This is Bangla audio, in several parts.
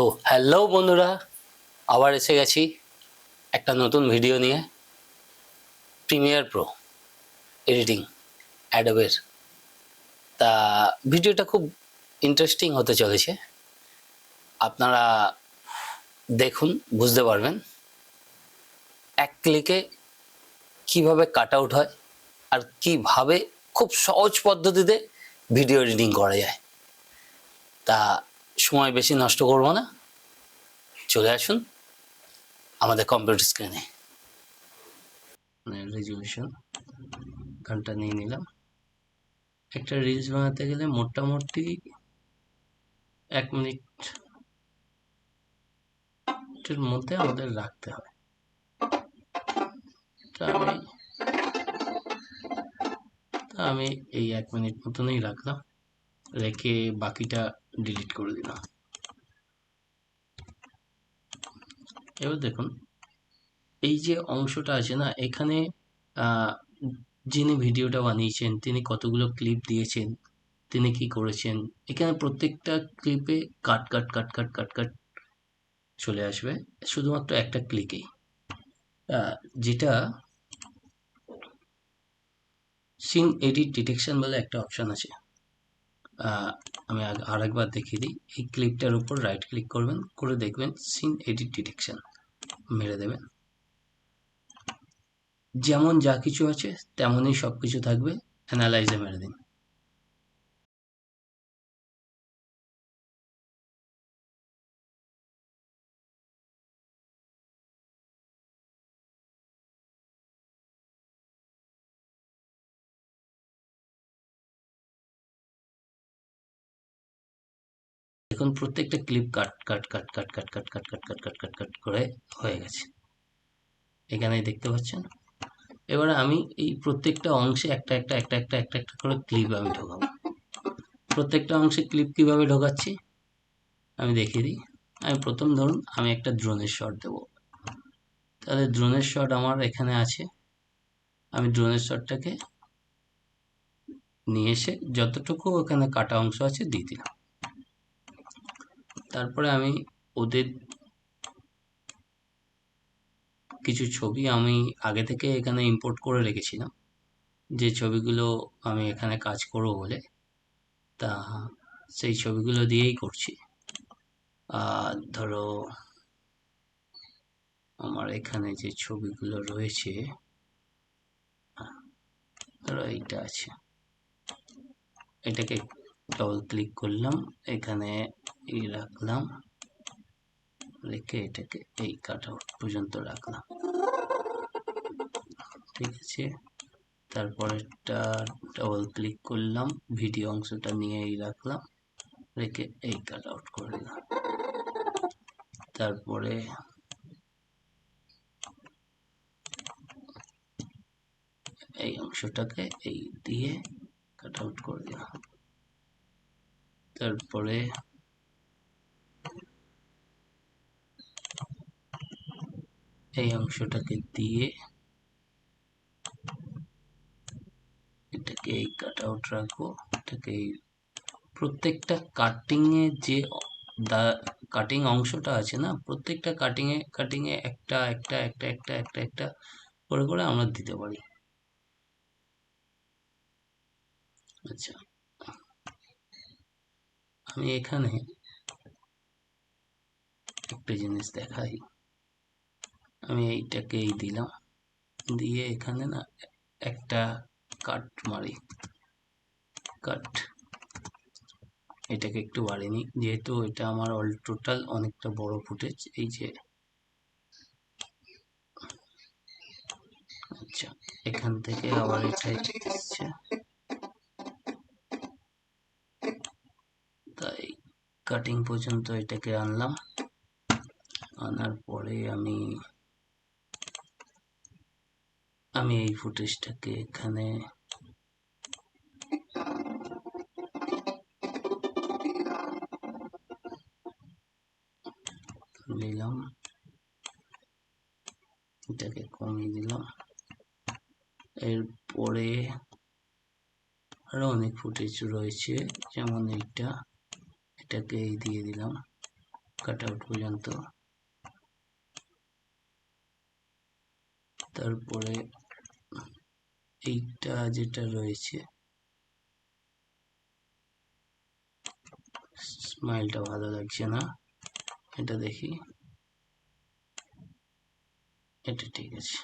তো হ্যালো বন্ধুরা, আবার এসে গেছি একটা নতুন ভিডিও নিয়ে। প্রিমিয়ার প্রো এডিটিং অ্যাডোবের তা ভিডিওটা খুব ইন্টারেস্টিং হতে চলেছে। আপনারা দেখুন, বুঝতে পারবেন। এক ক্লিকে কীভাবে কাট আউট হয় আর কীভাবে খুব সহজ পদ্ধতিতে ভিডিও এডিটিং করা যায়। তা সময় বেশি নষ্ট করব না। চলে আসুন। আমাদের কম্পিউটার স্ক্রিনে রেজলিউশন গানটা নিয়ে নিলাম। একটা রিলস বানাতে গেলে মোটামুটি এক মিনিট এর মধ্যে আমাদের রাখতে হয় তা আমি তা আমি এই এক মিনিট মতনই রাখলাম। রেখে বাকিটা ডিলিট করে দিলাম। এবার দেখুন, এই যে অংশটা আছে না, এখানে যিনি ভিডিওটা বানিয়েছেন, তিনি কতগুলো ক্লিপ দিয়েছেন, তিনি কি করেছেন, এখানে প্রত্যেকটা ক্লিপে কাট কাট কাট কাট কাট কাট চলে আসবে, শুধুমাত্র একটা ক্লিকেই যেটা সিন এডিট ডিটেকশন বলে একটা অপশন আছে। আমি আর একবার দেখিয়ে দিই। এই ক্লিপটার উপর রাইট ক্লিক করবেন, করে দেখবেন সিন এডিট ডিটেকশন মেরে দেবেন। যেমন যা কিছু আছে, তেমনই সব কিছু থাকবে অ্যানালাইজে মেরে দিন। দেখুন প্রত্যেকটা ক্লিপ কাট কাট কাট কাট কাট কাট কাট কাট কাট কাট কাট কাট করে হয়ে গেছে এখানে দেখতে পাচ্ছেন এবারে আমি এই প্রত্যেকটা অংশে একটা একটা একটা একটা একটা একটা করে ক্লিপ আমি ঢোকাবো প্রত্যেকটা অংশে ক্লিপ কীভাবে ঢোকাচ্ছি আমি দেখিয়ে দিই আমি প্রথম ধরুন আমি একটা ড্রোনের শট দেব তাহলে ড্রোনের শট আমার এখানে আছে আমি ড্রোনের শটটাকে নিয়ে এসে যতটুকু ওখানে কাটা অংশ আছে দিয়ে দিলাম তারপরে আমি ওদের কিছু ছবি আমি আগে থেকে এখানে ইম্পোর্ট করে রেখেছিলাম। যে ছবিগুলো আমি এখানে কাজ করব বলে, তা সেই ছবিগুলো দিয়েই করছি। আর ধরো, আমার এখানে যে ছবিগুলো রয়েছে, ধরো এইটা আছে। এটাকে ডবল ক্লিক করলাম, এখানে এই রাখলাম, রেখে এটাকে এই কাট আউট পর্যন্ত রাখলাম। ঠিক আছে, তারপরেরটা ডবল ক্লিক করলাম ভিডিও অংশটা নিয়ে এই রাখলাম, রেখে এই কাট আউট করে দিলাম। তারপরে এই অংশটাকে এই দিয়ে কাট আউট করে দিলাম। তারপরে এই অংশটাকে দিয়ে এটাকে এই কাট আউট রাখব। এটাকে প্রত্যেকটা কাটিং এ যে কাটিং অংশটা আছে না, প্রত্যেকটা কাটিং এ কাটিং এ একটা একটা একটা একটা একটা একটা করে করে আমরা দিতে পারি। আচ্ছা। আমি এখানে একটা জিনিস দেখাই। আমি এইটাকে এই দিলাম। দিয়ে এখানে না একটা কাট মারি। কাট। এটাকে একটু বাড়িয়ে নিই। যেহেতু এটা আমার অল টোটাল অনেকটা বড় ফুটেজ এই যে আচ্ছা এখান থেকে আবার এটা এসছে। কাটিং পর্যন্ত এটাকে আনলাম। আনার পরে আমি আমি এই ফুটেজটাকে এখানে নিলাম এটাকে কমিয়ে দিলাম। এরপরে আরও অনেক ফুটেজ রয়েছে, যেমন এইটা। এটাকে এই দিয়ে দিলাম কাট আউট পর্যন্ত। তারপরে এইটা যেটা রয়েছে স্মাইলটা ভালো লাগছে না, এটা দেখি। এটা ঠিক আছে।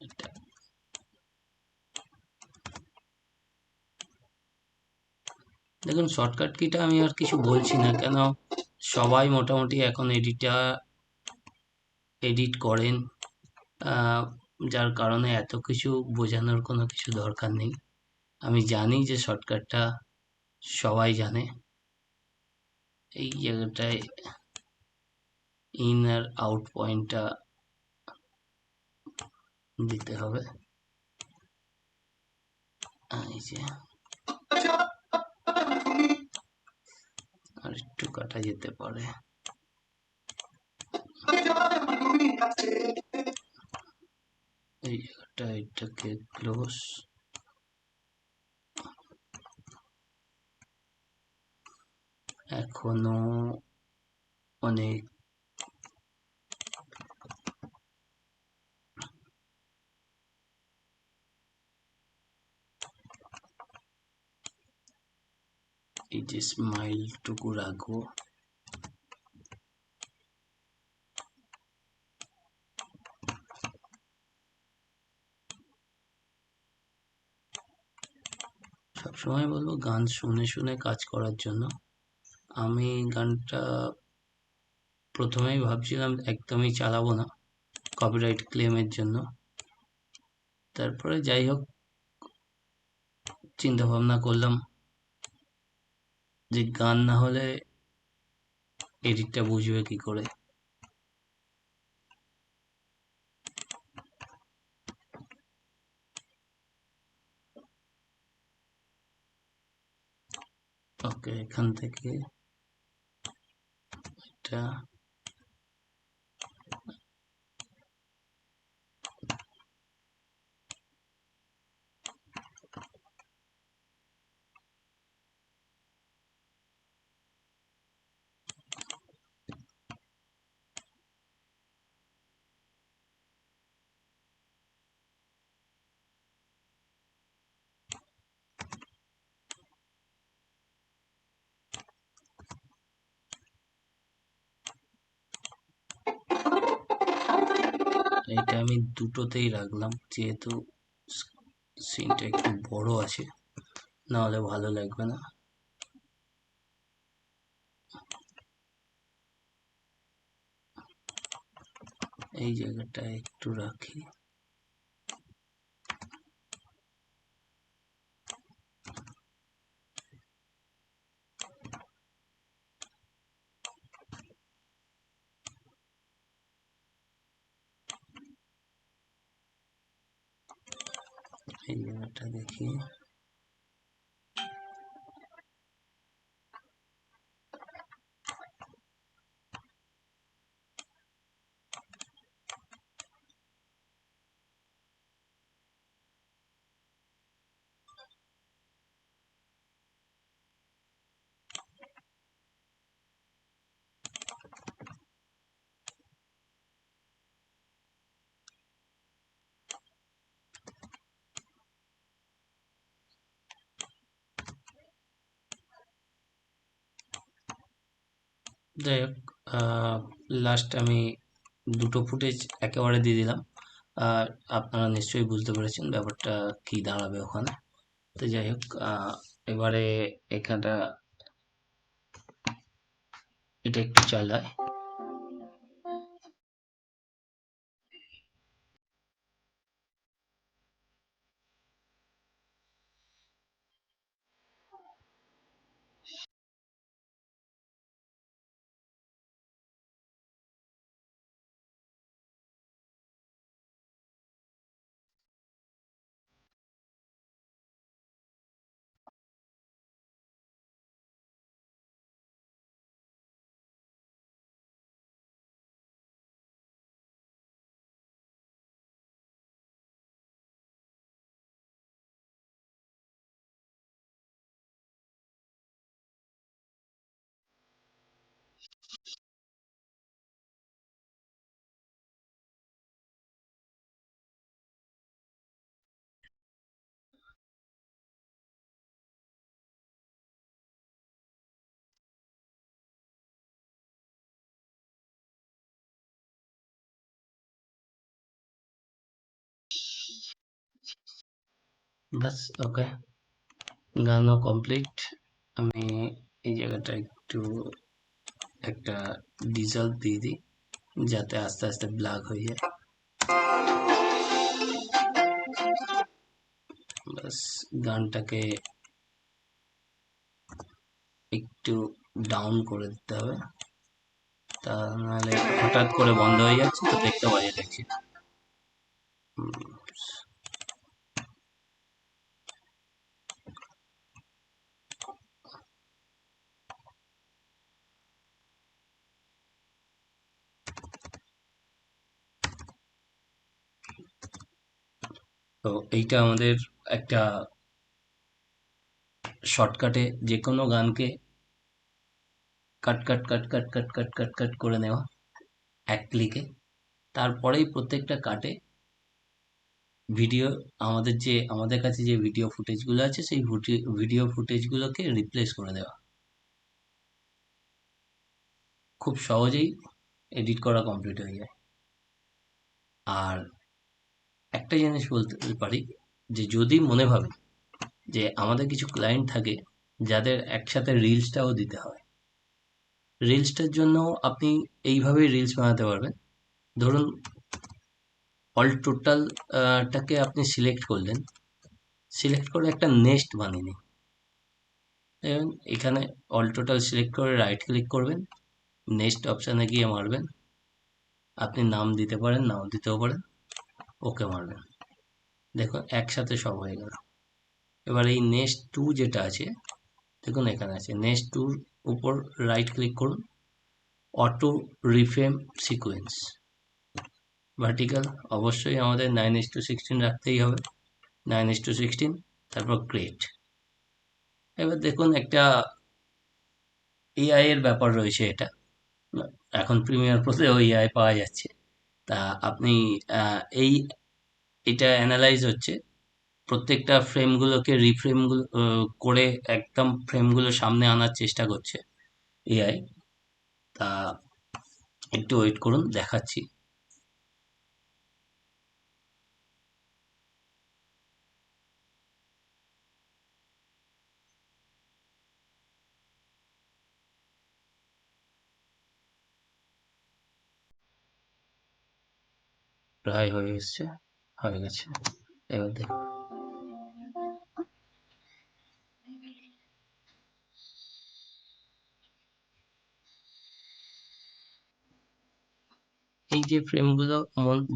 এটা দেখুন শর্টকাট কিটা আমি আর কিছু বলছি না, কেন সবাই মোটামুটি এখন এডিটা এডিট করেন। যার কারণে এত কিছু বোঝানোর কোনো কিছু দরকার নেই। আমি জানি যে শর্টকাটটা সবাই জানে। এই জায়গাটায় ইন আর আউট পয়েন্টটা দিতে হবে। এই যে। আর একটু কাটা যেতে পারে। এই জায়গাটা এটাকে ক্লোজ এখনও অনেক এই যে স্মাইলটুকু রাখব সবসময় বলব গান শুনে শুনে কাজ করার জন্য। আমি গানটা প্রথমেই ভাবছিলাম একদমই চালাবো না কপিরাইট ক্লেমের জন্য। তারপরে যাই হোক চিন্তা ভাবনা করলাম। যে গান না হলে এডিটটা বুঝবে কি করে? ওকে এখান থেকে এটা এটা আমি দুটোতেই রাখলাম, যেহেতু সিনটা একটু বড় আছে, নাহলে ভালো লাগবে না। এই জায়গাটা একটু রাখি। এই জায়গাটা দেখি যাই হোক লাস্ট আমি দুটো ফুটেজ একেবারে দিয়ে দিলাম। আর আপনারা নিশ্চয়ই বুঝতে পেরেছেন ব্যাপারটা কি দাঁড়াবে ওখানে। তো যাই হোক এবারে এখানটা, এটা একটু চালায়। ব্যাস ওকে গানও কমপ্লিট আমি এই জায়গাটা একটু, একটা ডিজেল দিয়ে দিই, যাতে আস্তে আস্তে ব্ল্যাক হয়ে যায়। ব্যাস, গানটাকে একটু ডাউন করে দিতে হবে। তা নাহলে হঠাৎ করে বন্ধ হয়ে যাচ্ছে, তো দেখতে বাজে দেখছি। এইটা আমাদের একটা শর্টকাটে যে কোনো গানকে কাট কাট কাট কাট কাট কাট কাট কাট করে নেওয়া এক ক্লিকে তারপরেই প্রত্যেকটা কাটে ভিডিও আমাদের যে, আমাদের কাছে যে ভিডিও ফুটেজগুলো আছে, সেই ভিডিও ফুটেজগুলোকে রিপ্লেস করে দেওয়া। খুব সহজেই এডিট করা কমপ্লিট হয়ে যায়। আর একটা জিনিস বলতে পারি যে যদি মনে ভাবে যে আমাদের কিছু ক্লায়েন্ট থাকে যাদের একসাথে রিলসটাও দিতে হয় রিলসটার জন্য আপনি এইভাবেই রিলস বানাতে পারবেন। ধরুন অল টোটালটাকে আপনি সিলেক্ট করলেন সিলেক্ট করে একটা নেক্সট বানিয়ে নিন। দেখুন, এখানে অল টোটাল সিলেক্ট করে রাইট ক্লিক করবেন নেক্সট অপশানে গিয়ে মারবেন। আপনি নাম দিতে পারেন, নাম দিতেও পারেন। ওকে মারবেন দেখুন একসাথে সব হয়ে গেল। এবার এই নেক্সট টু যেটা আছে, দেখুন এখানে আছে। নেক্সট টুর উপর রাইট ক্লিক করুন। অটো রিফ্রেম সিকোয়েন্স ভার্টিক্যাল অবশ্যই আমাদের নাইন ইস টু সিক্সটিন রাখতেই হবে। নাইন ইস টু সিক্সটিন তারপর ক্রিয়েট এবার দেখুন একটা এআই এর ব্যাপার রয়েছে এটা। এখন প্রিমিয়ার প্রোতেও এআই পাওয়া যাচ্ছে। তা আপনি এই, এটা অ্যানালাইজ হচ্ছে। প্রত্যেকটা ফ্রেমগুলোকে রিফ্রেমগুলো করে একদম ফ্রেমগুলো সামনে আনার চেষ্টা করছে এআই তা, একটু ওয়েট করুন, দেখাচ্ছি। প্রায় হয়ে এসছে, হয়ে গেছে। এবার দেখুন এই যে ফ্রেমগুলো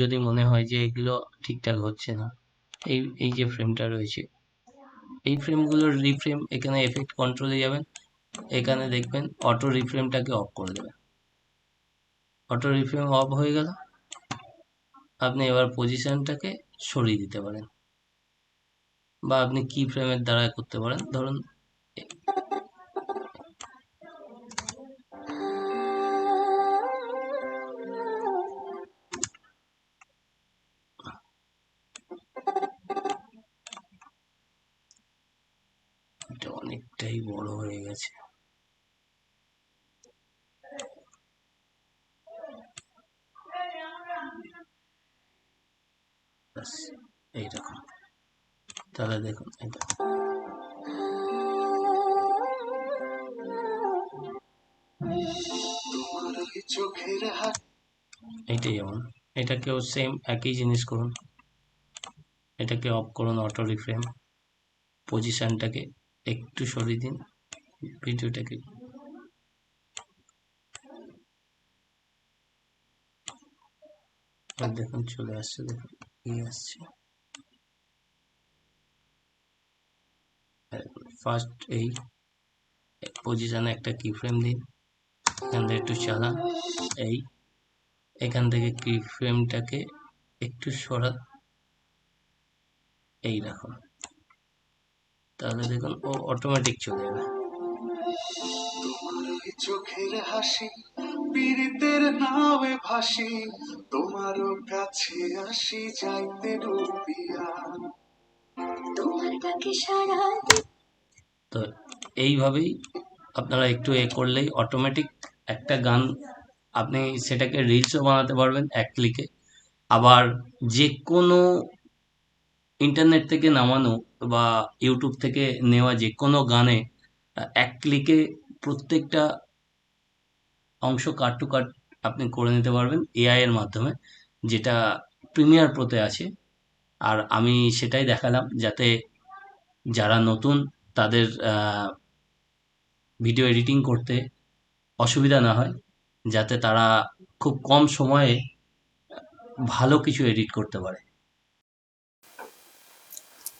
যদি মনে হয় যে এগুলো ঠিকঠাক হচ্ছে না, এই এই যে ফ্রেমটা রয়েছে, এই ফ্রেমগুলোর রিফ্রেম এখানে এফেক্ট কন্ট্রোলে যাবেন। এখানে দেখবেন অটো রিফ্রেমটাকে অফ করে দেবেন। অটো রিফ্রেম অফ হয়ে গেল। আপনি এবার পজিশনটাকে সরিয়ে দিতে পারেন। বা আপনি কি ফ্রেমের দ্বারা করতে পারেন। ধরুন এইটাই যেমন। এটাকেও সেম একই জিনিস করুন। এটাকে অফ করুন অটো রিফ্রেম পজিশনটাকে একটু সরিয়ে দিন। ভিডিওটাকে। দেখুন, চলে আসছে, দেখুন আসছে। ফার্স্ট এই পজিশনে একটা কি ফ্রেম দিন। এখান থেকে একটু চালান। এই এখান থেকে কি ফ্রেমটাকে একটু সরান। এই রাখুন তাহলে দেখুন ও অটোমেটিক চলে যাবে চোখের হাসি পীড়িতের নামে ভাসি তোমারও কাছে আসি যাইতে ডুবিয়া তোমার ডাকে সাড়া তো এইভাবেই আপনারা একটু এ করলেই অটোমেটিক একটা গান আপনি সেটাকে রিলসও বানাতে পারবেন এক ক্লিকে আবার যে কোনো ইন্টারনেট থেকে নামানো বা ইউটিউব থেকে নেওয়া যে কোনো গানে এক ক্লিকে প্রত্যেকটা অংশ কাট টু কাট আপনি করে নিতে পারবেন এআই এর মাধ্যমে, যেটা প্রিমিয়ার প্রোতে আছে। আর আমি সেটাই দেখালাম যাতে যারা নতুন তাদের ভিডিও এডিটিং করতে অসুবিধা না হয়, যাতে তারা খুব কম সময়ে ভালো কিছু এডিট করতে পারে।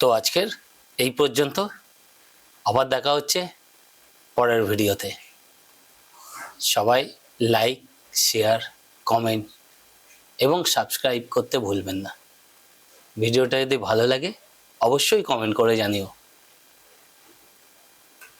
তো আজকের এই পর্যন্ত। আবার দেখা হচ্ছে পরের ভিডিওতে। সবাই লাইক শেয়ার কমেন্ট এবং সাবস্ক্রাইব করতে ভুলবেন না। ভিডিওটা যদি ভালো লাগে, অবশ্যই কমেন্ট করে জানিও।